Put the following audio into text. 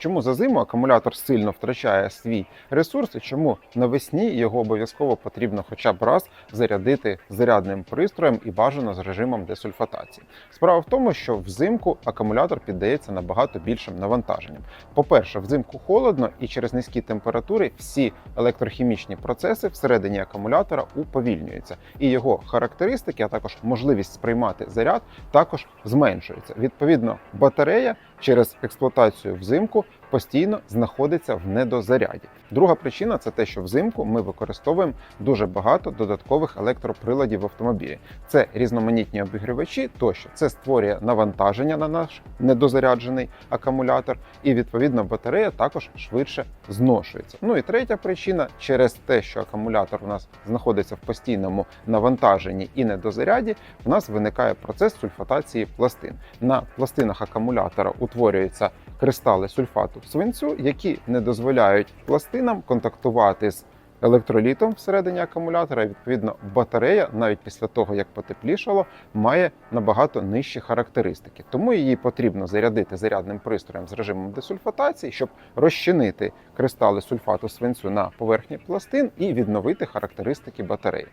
Чому за зиму акумулятор сильно втрачає свій ресурс і чому навесні його обов'язково потрібно хоча б раз зарядити зарядним пристроєм і бажано з режимом десульфатації? Справа в тому, що взимку акумулятор піддається набагато більшим навантаженням. По-перше, взимку холодно і через низькі температури всі електрохімічні процеси всередині акумулятора уповільнюються, і його характеристики, а також можливість сприймати заряд, також зменшуються. Відповідно, батарея через експлуатацію взимку постійно знаходиться в недозаряді. Друга причина це те, що взимку ми використовуємо дуже багато додаткових електроприладів в автомобілі. Це різноманітні обігрівачі, тощо це створює навантаження на наш недозаряджений акумулятор, і відповідно батарея також швидше зношується. Ну і третя причина через те, що акумулятор у нас знаходиться в постійному навантаженні і недозаряді, в нас виникає процес сульфатації пластин. На пластинах акумулятора утворюються кристали сульфату свинцю, які не дозволяють пластинам контактувати з електролітом всередині акумулятора. І, Відповідно, батарея, навіть після того як потеплішало, має набагато нижчі характеристики. Тому її потрібно зарядити зарядним пристроєм з режимом десульфатації, щоб розчинити кристали сульфату свинцю на поверхні пластин і відновити характеристики батареї.